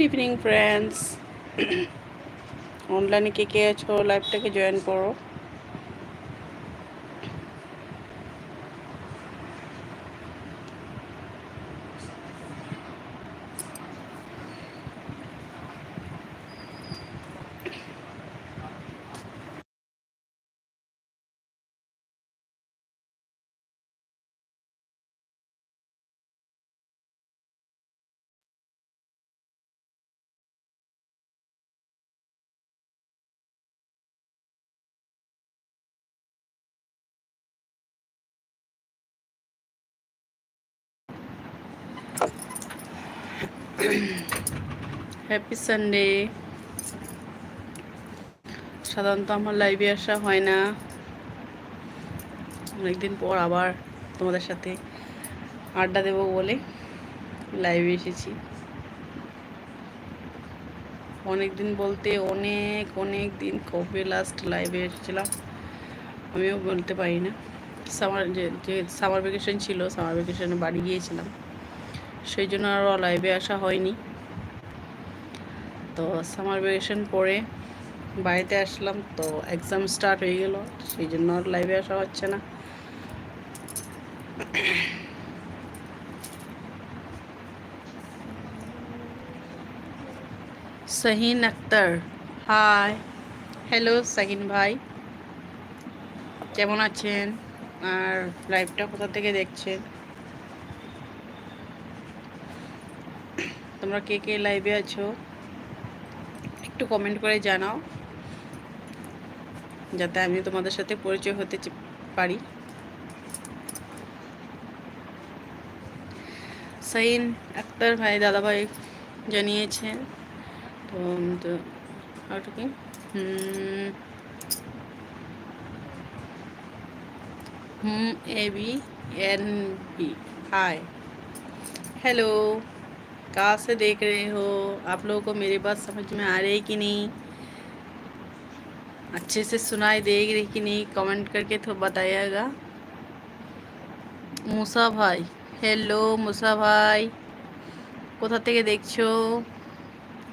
good evening friends. অনলাইনে কে কে আছো লাইভটাকে জয়েন করো। হ্যাপি সানডে সাধারণত আমার লাইভে আসা হয় না। অনেকদিন পর আবার তোমাদের সাথে আড্ডা দেবো বলে লাইভে এসেছি। অনেক দিন বলতে অনেক অনেক দিন কবে লাস্ট লাইভে এসেছিলাম আমিও বলতে পারি না। সামার যে সামার ভ্যাকেশন ছিল সামার ভ্যাকেশনে বাড়ি গিয়েছিলাম। সেই জন্য আরও লাইভে আসা হয়নি। তো সামার ভ্যাকেশন পরে বাড়িতে আসলাম, তো এক্সাম স্টার্ট হয়ে গেল, সেই জন্য আর লাইভে আসা হচ্ছে না। শাহিন আক্তার হাই হ্যালো শাহিন ভাই। কেমন আছেন? আর লাইভটা কোথা থেকে দেখছেন? তোমরা কে কে লাইভে আছো, একটু কমেন্ট করে জানাও, যাতে আমি তোমাদের সাথে পরিচয় হতে পারি। সাইন আক্তার ভাই দাদা ভাই জানিয়েছেন তো, আর হুম A, B, N, B hi hello कहाँ से देख रहे हो आप लोगों को मेरी बात समझ में आ रही है कि नहीं अच्छे से सुनाई दे रही कि नहीं कमेंट करके तो बताइएगा মুসা ভাই হ্যালো মুসা ভাই কোথা থেকে দেখছো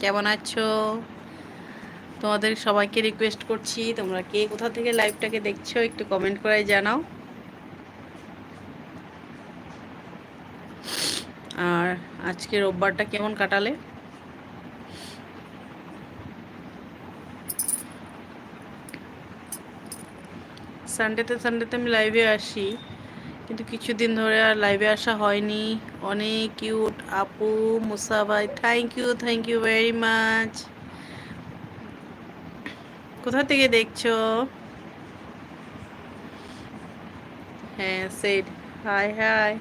কেমন আছো তোমাদের সবাইকে রিকোয়েস্ট করছি তোমরা কে কোথা থেকে লাইভটাকে দেখছো একটু কমেন্ট করে জানাও আর আজকে রোববারটা কেমন কাটালে? সানডেতে সানডেতে আমি লাইভে আসি, কিন্তু কিছুদিন ধরে আর লাইভে আসা হয়নি। অনেক কিউট আপু, মুসা ভাই thank you thank you very much কোথা থেকে দেখছ? হ্যাঁ সেট হাই হাই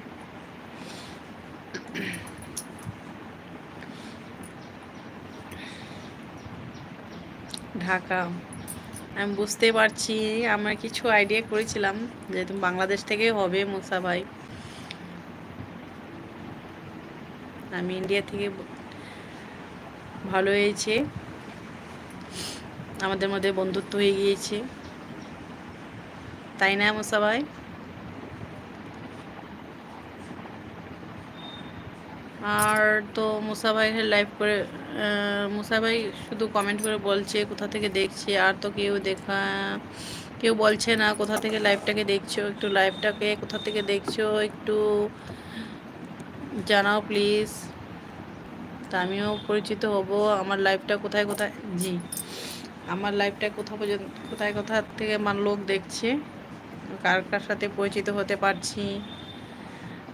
ঢাকা। আমি বুঝতে পারছি, আমরা কিছু আইডিয়া করেছিলাম যেহেতু বাংলাদেশ থেকে হবে মুসা ভাই। আমি ইন্ডিয়া থেকে ভালো হয়েছে। আমাদের মধ্যে বন্ধুত্ব হয়ে গিয়েছে। তাই না মুসা ভাই? আর তো মুসা ভাই লাইভ করে আহ, মুসা ভাই শুধু কমেন্ট করে বলছে কোথা থেকে দেখছে? আর তো কেউ দেখা কেউ বলছে না কোথা থেকে লাইভটাকে দেখছ? একটু লাইভটাকে কোথা থেকে দেখছ? একটু জানাও প্লিজ তা আমিও পরিচিত হব। আমার লাইভটা কোথায় কোথায়? জি। আমার লাইভটা কোথা পর্যন্ত কোথায় কোথা থেকে মান লোক দেখছে? কার কার সাথে পরিচিত হতে পারছি?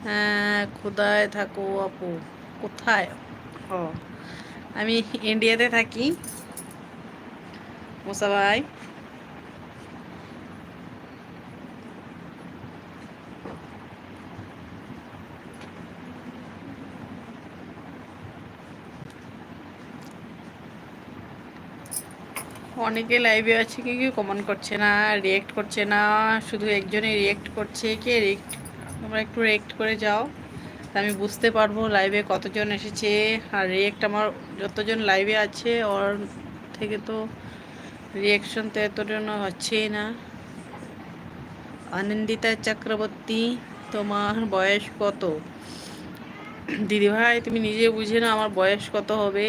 হ্যাঁ কোথায় থাকো আপু। কোথায়? ও। আমি ইন্ডিয়াতে থাকি। মুসা ভাই। অনেকে লাইভে আছে কি কি কমেন্ট করছে না রিয়েক্ট করছে না শুধু একজনে রিয়েক্ট করছে। কে রিয়েক্ট তোমরা একটু রিয়েক্ট করে যাও। আমি বুঝতে পারব লাইভে কতজন এসেছে। আর রিয়েক্ট আমার যতজন লাইভে আছে, ওর থেকে তো রিয়েকশন তো এতজন হচ্ছেই না। আনন্দিতা চক্রবর্তী, তোমার বয়স কত? দিদিভাই তুমি নিজে বুঝে না আমার বয়স কত হবে।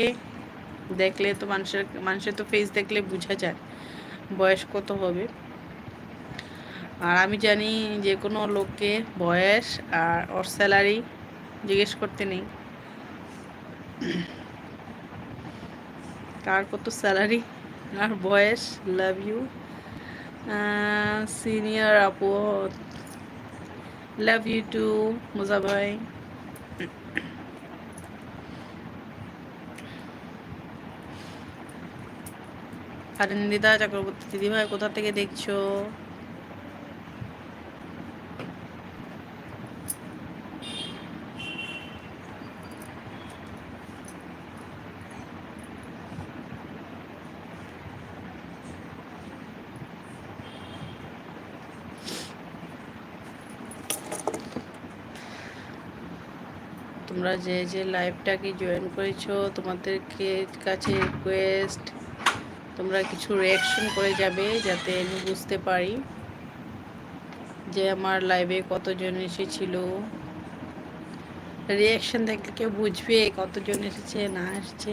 দেখলে তো মানুষের মানুষের তো ফেস দেখলে বোঝা যায় বয়স কত হবে। আর আমি জানি যে কোনো লোককে বয়স আর ওর স্যালারি জিজ্ঞেস করতে নেই। কার কত স্যালারি আর বয়স? Love you. সিনিয়র আপু, লাভ ইউ টু মুজা ভাই। আরিন্দিতা চক্রবর্তী দিদিভাই, কোথা থেকে দেখছ? তোমরা যে যে লাইভটাকে জয়েন করেছ, তোমাদেরকে কাছে রিকোয়েস্ট তোমরা কিছু রিয়াকশন করে যাবে যাতে আমি বুঝতে পারি যে আমার লাইভে কতজন এসেছিল। রিয়াকশন দেখলে কেউ বুঝবে কতজন এসেছে, না এসেছে।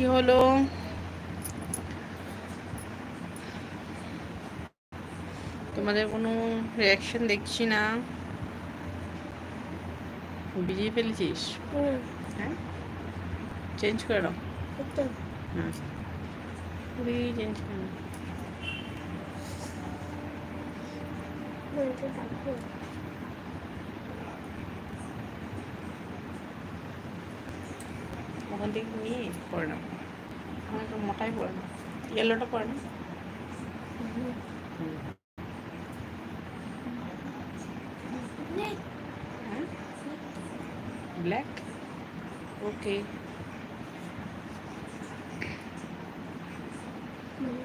কি হলো? তোমাদের কোনো রিয়াকশন দেখছি না। বিজিয়ে ফেলেছিস? হ্যাঁ? চেঞ্জ করে দাও হ্যাঁ চেঞ্জ করে থেকে নিয়ে পরে নাও আমার একটু মোটাই পরে না ইয়েলোটা পরে না ব্ল্যাক ওকে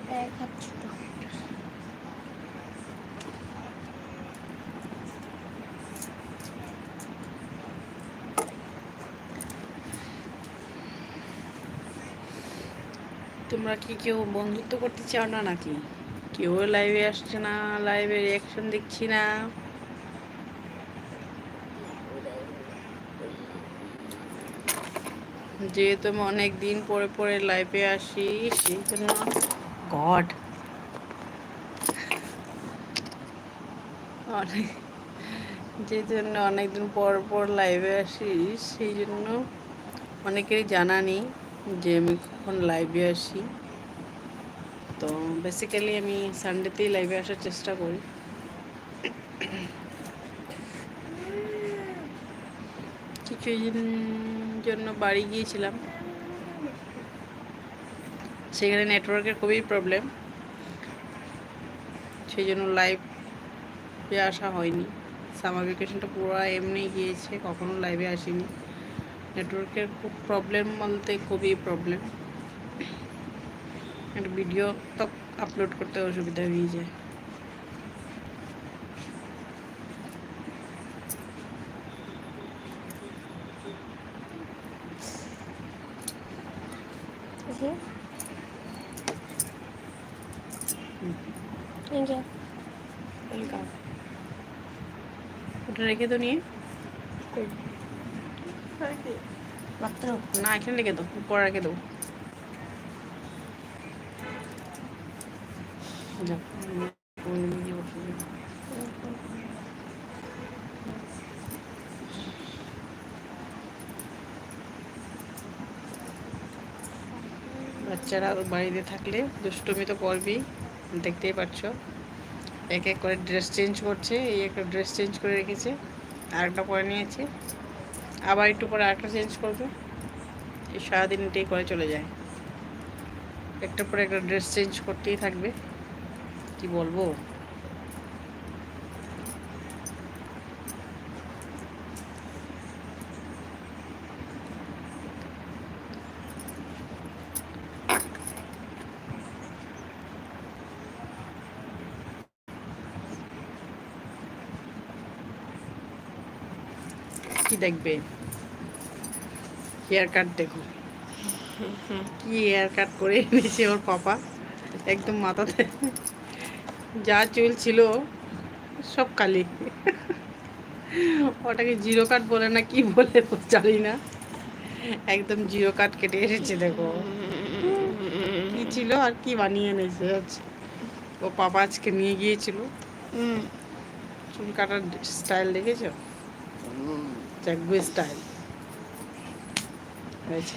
দেখাচ্ছি তো তোমরা কি কেউ বন্ধুত্ব করতে চাও না নাকি? কেউ লাইভে আসছে না লাইভে রিয়াকশন দেখছি না। যেহেতু আমি অনেক দিন পরে পরে লাইভে আসি, সেই জন্য গড অনেক যে জন্য অনেকদিন পর পর লাইভে আসি, সেই জন্য অনেকেরই জানা নেই। যে আমি কখন লাইভে আসি। তো বেসিক্যালি আমি সানডেতেই লাইভে আসার চেষ্টা করি। কিছু জন্য বাড়ি গিয়েছিলাম। সেখানে নেটওয়ার্কের খুবই প্রবলেম সেই জন্য লাইভে আসা হয়নি। সামার ভ্যাকেশনটা পুরো এমনি গিয়েছে, কখনো লাইভে আসিনি। নেটওয়ার্কের খুব প্রবলেম বলতে খুবই প্রবলেম একটা ভিডিও তো আপলোড করতে অসুবিধা হয়ে যায়। ওটা রেখে তো নিয়ে। না, এখানে রেখে। বাচ্চারা বাড়িতে থাকলে দুষ্টুমি তো করবেই, দেখতেই পাচ্ছ এক এক করে ড্রেস চেঞ্জ করছে, এই একটা ড্রেস চেঞ্জ করে রেখেছে আরেকটা পরে নিয়েছে। আবার একটু পরে আরেকটা চেঞ্জ করবে। এই সারাদিন এটাই করে চলে যায়। একটা পরে একটা ড্রেস চেঞ্জ করতেই থাকবে। কি বলব? কি দেখবে? হেয়ার কাট দেখো। কি হেয়ার কাট করে এনেছে ওর পাপা। একদম মাথাতে। যা চুল ছিল সব কালি। ওটাকে জিরো কাট বলে না কি বলে জানি না। একদম জিরো কাট কেটে এসেছে দেখো। কি ছিল আর কি বানিয়ে এনেছে ও পাপা আজকে নিয়ে গিয়েছিল। চুল কাটার স্টাইল দেখেছ? স্টাইল হয়েছে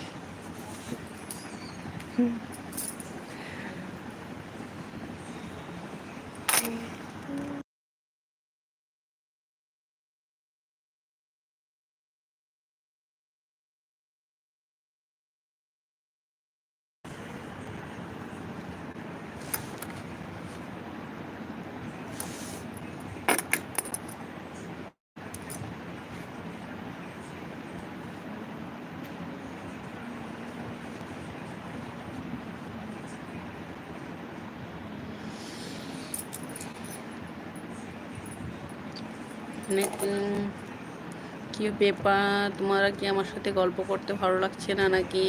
কি ব্যাপার? তোমারা কি আমার সাথে গল্প করতে ভালো লাগছে না নাকি?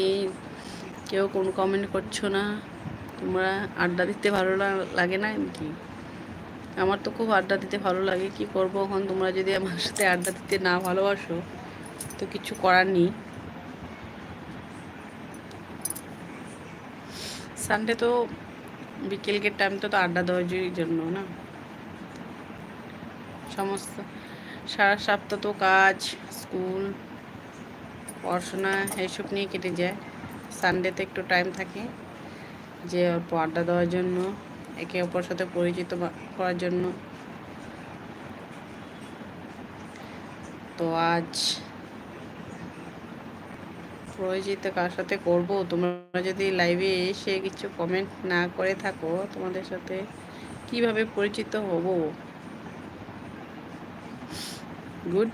কেউ কোনো কমেন্ট করছ না? তোমরা আড্ডা দিতে ভালো লাগে না কি আমার তো খুব আড্ডা দিতে ভালো লাগে, কি করব এখন? তোমরা যদি আমার সাথে আড্ডা দিতে না ভালোবাসো, তো কিছু করার নেই। সানডে তো বিকেলকের টাইমটা তো আড্ডা দেওয়ার জন্য না? সমস্ত সারা সপ্তাহ তো কাজ, স্কুল, পড়াশোনা এইসব নিয়ে কেটে যায়। সানডেতে একটু টাইম থাকে যে অল্প আড্ডা দেওয়ার জন্য, একে অপর সাথে পরিচিত করার জন্য। তো আজ পরিচিত কার সাথে করব? তোমরা যদি লাইভে এসে কিছু কমেন্ট না করে থাকো, তোমাদের সাথে কীভাবে পরিচিত হব? গুড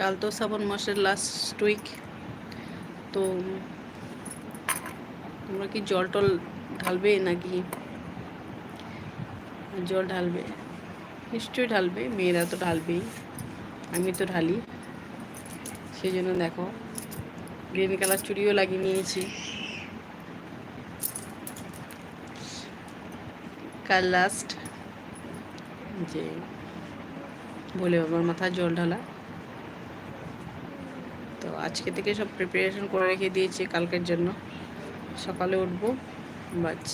কাল তো শ্রাবণ মাসের লাস্ট উইক তো তোমরা কি জল টল ঢালবে নাকি? জল ঢালবে। নিশ্চয়ই ঢালবে, মেয়েরা তো ঢালবেই, আমি তো ঢালি। সেই জন্য দেখো গ্রিন কালার চুড়িও লাগিয়ে নিয়েছি। কাল লাস্ট যে বলে বাবার মাথায় জল ঢালা। তো আজকে থেকে সব প্রিপারেশন করে রেখে দিয়েছি কালকের জন্য। সকালে উঠবো, বাস।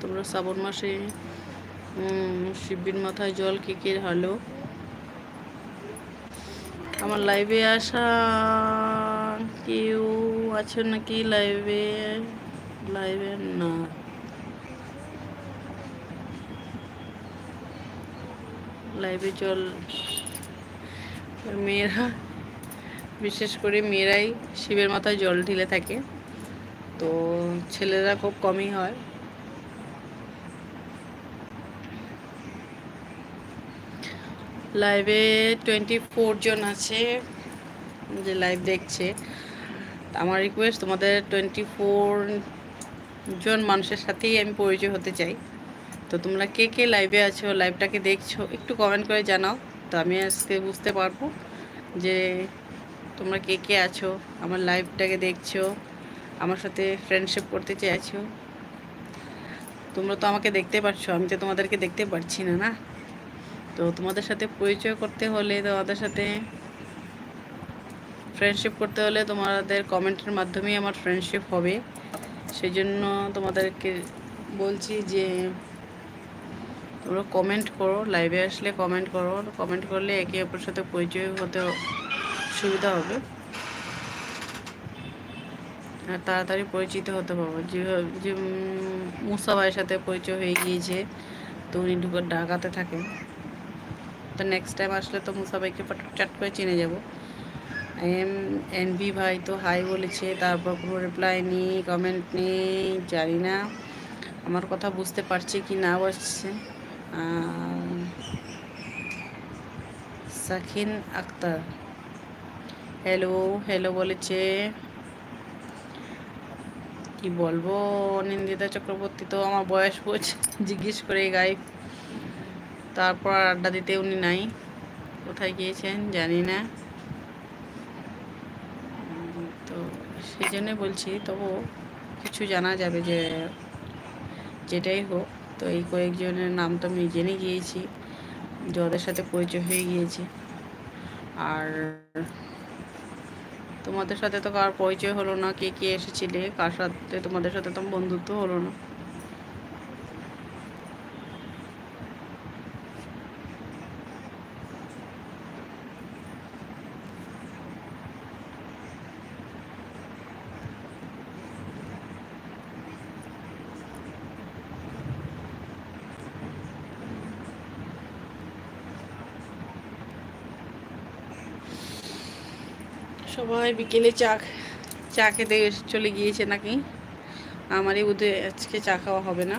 তোমরা শ্রাবণ মাসে শিবের মাথায় জল কে কে ঢালো? আমার লাইভে আসা কেউ আছে নাকি লাইভে লাইভে না। লাইভে জল মেয়েরা, বিশেষ করে মেয়েরাই শিবের মাথায় জল ঢেলে থাকে। তো ছেলেরা খুব কমই হয়। লাইভে টোয়েন্টি ফোর জন আছে যে লাইভ দেখছে। আমার রিকোয়েস্ট তোমাদের টোয়েন্টি ফোর জন মানুষের সাথেই আমি পরিচয় হতে চাই। তো তোমরা কে কে লাইভে আছো লাইভটাকে দেখছ, একটু কমেন্ট করে জানাও। তো আমি আজকে বুঝতে পারব যে তোমরা কে কে আছো, আমার লাইভটাকে দেখছ, আমার সাথে ফ্রেন্ডশিপ করতে চাইছো। তোমরা তো আমাকে দেখতে পাচ্ছ আমি তো তোমাদেরকে দেখতে পারছি না না? তো তোমাদের সাথে পরিচয় করতে হলে, তোমাদের সাথে ফ্রেন্ডশিপ করতে হলে তোমাদের কমেন্টের মাধ্যমেই আমার ফ্রেন্ডশিপ হবে। সেই জন্য তোমাদেরকে বলছি যে তোমরা কমেন্ট করো লাইভে আসলে কমেন্ট করো কমেন্ট করলে একে অপরের সাথে পরিচয় হতে সুবিধা হবে। আর তাড়াতাড়ি পরিচিত হতে পারব। যে মুসা ভাইয়ের সাথে পরিচয় হয়ে গিয়েছে, তো উনি ঢুকে ডাকাতে থাকেন তো নেক্সট টাইম আসলে তো মুসা ভাইকে চাট করে চিনে যাব। এম এন বি ভাই, তো হাই বলেছে, তারপর কোনো রিপ্লাই নেই কমেন্ট নেই, জানি না। আমার কথা বুঝতে পারছে কি না পারছে সাকিন আক্তার হ্যালো হ্যালো বলেছে। কি বলব নিন্দিতা চক্রবর্তী তো আমার বয়স বোঝ জিজ্ঞেস করে গাই তারপর আড্ডা দিতে উনি নাই। কোথায় গিয়েছেন জানি না। তো সেই জন্যে বলছি তবু কিছু জানা যাবে যে, যেটাই হোক। তো এই কয়েকজনের নাম তো আমি জেনে গিয়েছি যাদের সাথে পরিচয় হয়ে গিয়েছি। আর তোমাদের সাথে তো কার পরিচয় হলো না, কে কে এসেছিলে, কার সাথে তোমাদের সাথে তো বন্ধুত্ব হলো না। সবাই বিকেলে চা চা খেতে চলে গিয়েছে নাকি? আমারই বোধহয় আজকে চা খাওয়া হবে না।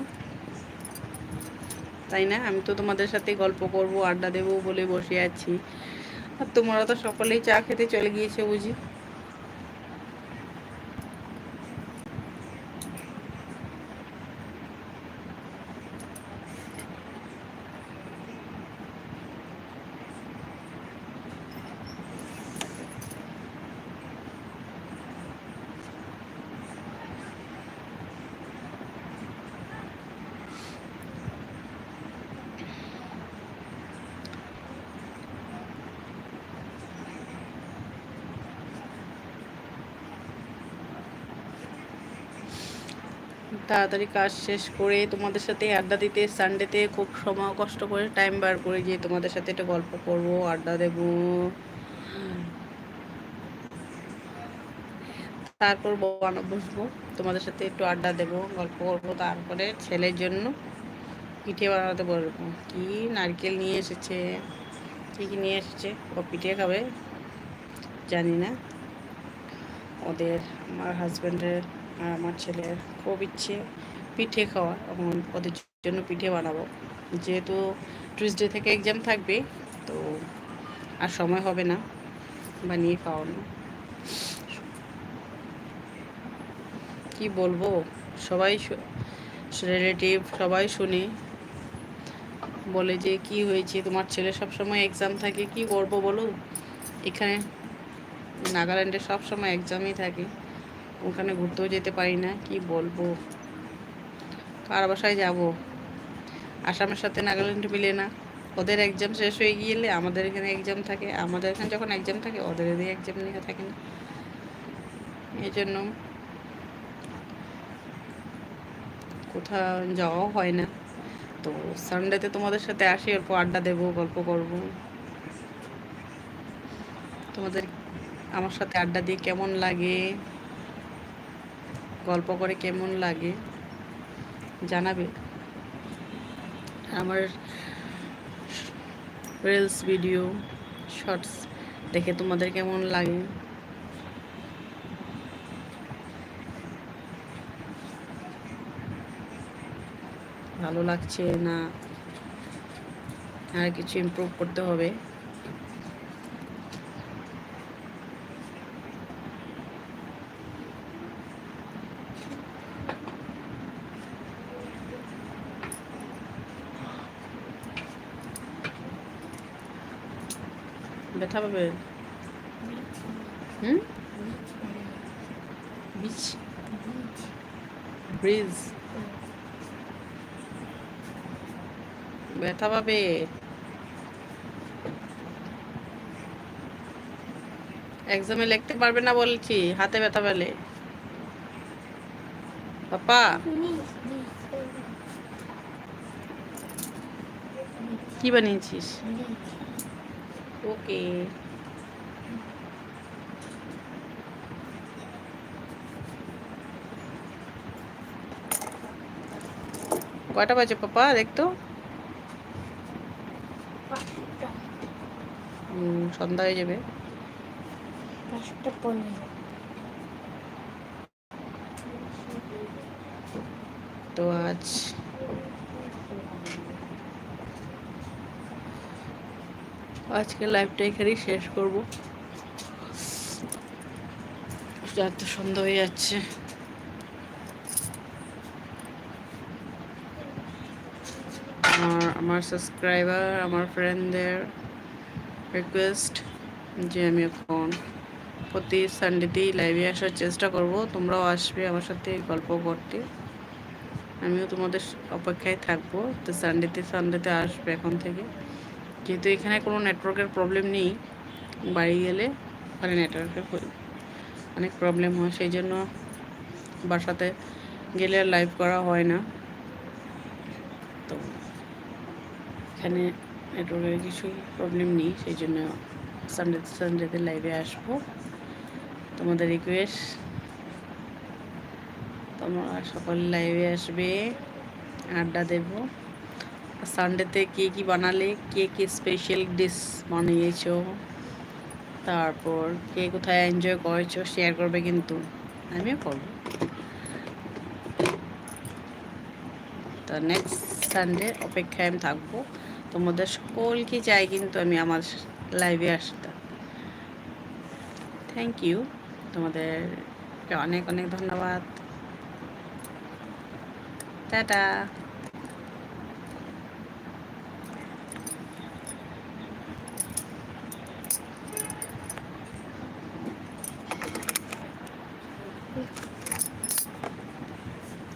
তাই না? আমি তো তোমাদের সাথে গল্প করব, আড্ডা দেবো বলে বসে আছি। আর তোমরা তো সকলেই চা খেতে চলে গিয়েছে বুঝি? তাড়াতাড়ি কাজ শেষ করে তোমাদের সাথে আড্ডা দিতে সানডেতে খুব সময় কষ্ট করে টাইম বার করে যে তোমাদের সাথে একটু গল্প করব, আড্ডা দেব। তারপর বানা বসবো, তোমাদের সাথে একটু আড্ডা দেব, গল্প করব তারপরে ছেলের জন্য পিঠে বানাতে বলব কি নারকেল নিয়ে এসেছে? কী কী নিয়ে এসেছে? ও পিঠে খাবে? জানি না। ওদের, আমার হাজব্যান্ডের আর আমার ছেলের খুব ইচ্ছে পিঠে খাওয়া এখন ওদের জন্য পিঠে বানাবো। যেহেতু টিউসডে থেকে এক্সাম থাকবে, তো আর সময় হবে না, বানিয়ে খাওয়ানো। কি বলব? সবাই রিলেটিভ সবাই শুনে। বলে যে, কি হয়েছে? তোমার ছেলে সব সময় এক্সাম থাকে, কি করব বলো? এখানে নাগাল্যান্ডে সব সময় এক্সামই থাকে। ওখানে ঘুরতেও যেতে পারি না, কি বলব? কার বাসায় যাব? আসামের সাথে নাগাল্যান্ড মিলে না। ওদের এক্সাম শেষ হয়ে গেলে আমাদের এখানে এক্সাম থাকে। আমাদের এখানে যখন এক্সাম থাকে, ওদের এদিকে এক্সাম নিয়ে থাকে না। এই জন্য কোথাও যাওয়াও হয় না। তো সানডেতে তোমাদের সাথে আসি, অল্প আড্ডা দেবো, গল্প করব। তোমাদের আমার সাথে আড্ডা দিয়ে কেমন লাগে? গল্প করে কেমন লাগে জানাবে? আমার রিলস ভিডিও শর্টস দেখে তোমাদের কেমন লাগে? ভালো লাগছে না? আর কিছু ইমপ্রুভ করতে হবে? পাবে হুম? Beach bridge. ব্যথা পাবে এক্সামে লিখতে পারবে না বলছি হাতে ব্যথা পেলে। পাপা। কি বানিয়েছিস? ওকে। কয়টা বাজে পাপা? দেখতো সন্ধ্যা হয়ে যাবে। তো আজ আজকে লাইভটা এখানেই শেষ করব। এত সন্ধ্যা হয়ে যাচ্ছে। আমার আমার সাবস্ক্রাইবার আমার ফ্রেন্ডদের রিকোয়েস্ট যে আমি এখন প্রতি সানডেতেই লাইভে আসার চেষ্টা করব। তোমরাও আসবে আমার সাথে গল্প করতে। আমিও তোমাদের অপেক্ষায় থাকব। তো সানডেতে সানডেতে আসবে এখন থেকে। যেহেতু এখানে কোনো নেটওয়ার্কের প্রবলেম নেই। বাড়ি গেলে ওখানে নেটওয়ার্কের অনেক প্রবলেম হয় সেই জন্য বাসাতে গেলে আর লাইভ করা হয় না। তো এখানে নেটওয়ার্কের কিছু প্রবলেম নেই সেই জন্য সানডে সানডেতে লাইভে আসব। তোমাদের রিকোয়েস্ট তোমরা সকল লাইভে আসবে, আড্ডা দেব। সানডেতে কে কি বানালে, কে কি স্পেশাল ডিশ বানিয়েছো, তারপর কে কোথায় এনজয় করেছ শেয়ার করবে কিন্তু আমিও করব তো নেক্সট সানডে অপেক্ষায় আমি থাকব। তোমাদের সকলকে চাই কিন্তু আমি আমার লাইভে আসতে। থ্যাংক ইউ তোমাদেরকে অনেক অনেক ধন্যবাদ। টাটা।